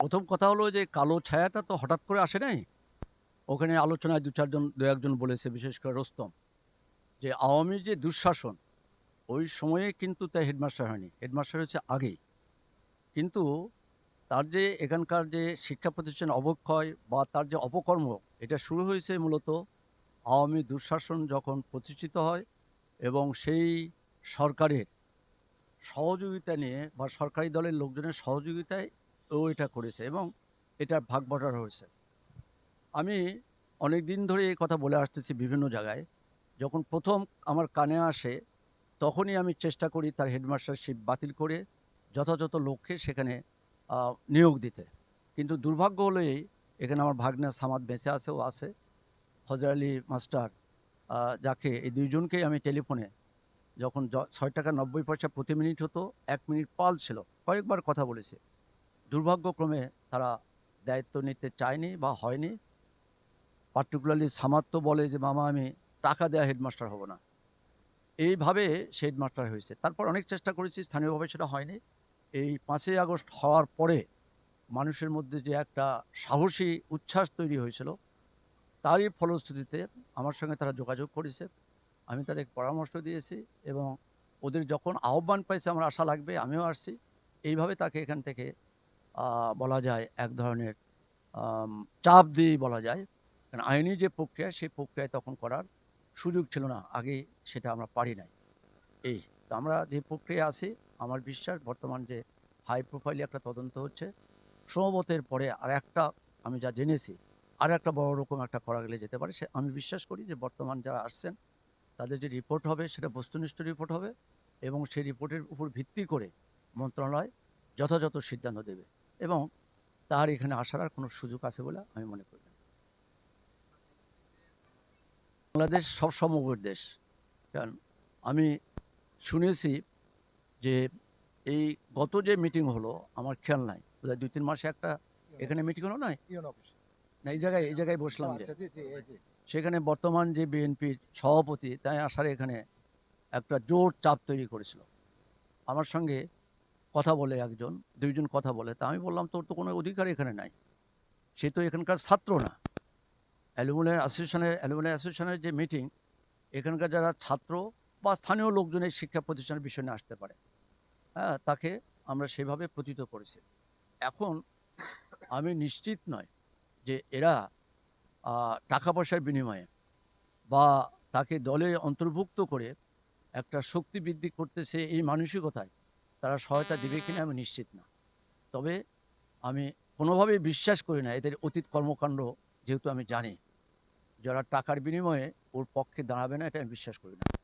প্রথম কথা হলো যে কালো ছায়াটা তো হঠাৎ করে আসে নাই। ওখানে আলোচনায় দু চারজন, দু একজন বলেছে, বিশেষ করে রোস্তম, যে আওয়ামী যে দুঃশাসন, ওই সময়ে কিন্তু তাই হেডমাস্টার হয়নি। হেডমাস্টার হচ্ছে আগেই। কিন্তু তার যে এখানকার যে শিক্ষা প্রতিষ্ঠান অবক্ষয় বা তার যে অপকর্ম, এটা শুরু হয়েছে মূলত আওয়ামী দুঃশাসন যখন প্রতিষ্ঠিত হয় এবং সেই সরকারের সহযোগিতা নিয়ে বা সরকারি দলের লোকজনের সহযোগিতায় এটা করেছে এবং এটা ভাগ বটার হয়েছে। আমি অনেক দিন ধরে এই কথা বলে আসতেছি বিভিন্ন জায়গায়। যখন প্রথম আমার কানে আসে, তখনই আমি চেষ্টা করি তার হেডমাস্টারশিপ বাতিল করে যথাযথ লক্ষ্যে সেখানে নিয়োগ দিতে। কিন্তু দুর্ভাগ্য হলো এই, এখানে আমার ভাগ্না সামাদ বেঁচে আছে, ও আছে। ফজর আলী মাস্টার যাকে এই দুইজনকেই আমি টেলিফোনে যখন ছয় টাকা নব্বই পয়সা প্রতি মিনিট হতো, এক মিনিট পাল ছিল, কয়েকবার কথা বলেছে। দুর্ভাগ্যক্রমে তারা দায়িত্ব নিতে চায়নি বা হয়নি। পার্টিকুলারলি সামাদ তো বলে যে, মামা, আমি টাকা দেওয়া হেডমাস্টার হব না। এইভাবে সে হেডমাস্টার হয়েছে। তারপর অনেক চেষ্টা করেছি, স্থানীয়ভাবে সেটা হয়নি। এই পাঁচই আগস্ট হওয়ার পরে মানুষের মধ্যে যে একটা সাহসী উচ্ছ্বাস তৈরি হয়েছিল, তারই ফলশ্রুতিতে আমার সঙ্গে তারা যোগাযোগ করেছে। আমি তাদের পরামর্শ দিয়েছি এবং ওদের যখন আহ্বান পাইছে, আমার আশা লাগবে, আমিও আসছি। এইভাবে তাকে এখান থেকে বলা যায় এক ধরনের চাপ দিয়েই বলা যায়। কারণ আইনি যে প্রক্রিয়া, সেই প্রক্রিয়ায় তখন করার সুযোগ ছিল না। আগে সেটা আমরা পারি নাই। এই, তো আমরা যে প্রক্রিয়া আছি, আমার বিশ্বাস বর্তমান যে হাই প্রোফাইলে একটা তদন্ত হচ্ছে সম্ভবতের পরে আর একটা আমি যা জেনেছি আর একটা বড় রকম একটা করা গেলে যেতে পারে, সে আমি বিশ্বাস করি যে বর্তমান যারা আসছেন, তাদের যে রিপোর্ট হবে, সেটা বস্তুনিষ্ঠ রিপোর্ট হবে এবং সেই রিপোর্টের উপর ভিত্তি করে মন্ত্রণালয় যথাযথ সিদ্ধান্ত দেবে। এবং তার এখানে আসার আর কোনো সুযোগ আছে বলে আমি মনে করি না। বাংলাদেশ সব সমগ্র দেশ। কারণ আমি শুনেছি যে এই গত যে মিটিং হলো আমার খেয়াল নাই। বোধহয় দুই তিন মাসে একটা এখানে মিটিং হলো না? না এই জায়গায় এই জায়গায় বসলাম যে। সেখানে বর্তমান যে বিএনপির সভাপতি তাই আসার এখানে একটা জোর চাপ তৈরি করেছিল। আমার সঙ্গে কথা বলে একজন, দুইজন কথা বলে, তা আমি বললাম, তোর তো কোনো অধিকার এখানে নাই। সে তো এখানকার ছাত্র না। অ্যালুমিনিয়াম অ্যাসোসিয়েশনের অ্যালুমিনিয়াম অ্যাসোসিয়েশনের যে মিটিং, এখানকার যারা ছাত্র বা স্থানীয় লোকজনের শিক্ষা প্রতিষ্ঠানের বিষয় নিয়ে আসতে পারে হ্যাঁ তাকে আমরা সেভাবে প্রতীত করেছি। এখন আমি নিশ্চিত নয় যে এরা টাকা পয়সার বিনিময়ে বা তাকে দলে অন্তর্ভুক্ত করে একটা শক্তি বৃদ্ধি করতেছে এই মানসিকতায় তারা সহায়তা দেবে কিনা আমি নিশ্চিত না। তবে আমি কোনোভাবেই বিশ্বাস করি না এদের অতীত কর্মকাণ্ড যেহেতু আমি জানি। যারা টাকার বিনিময়ে ওর পক্ষে দাঁড়াবে না এটা আমি বিশ্বাস করি না।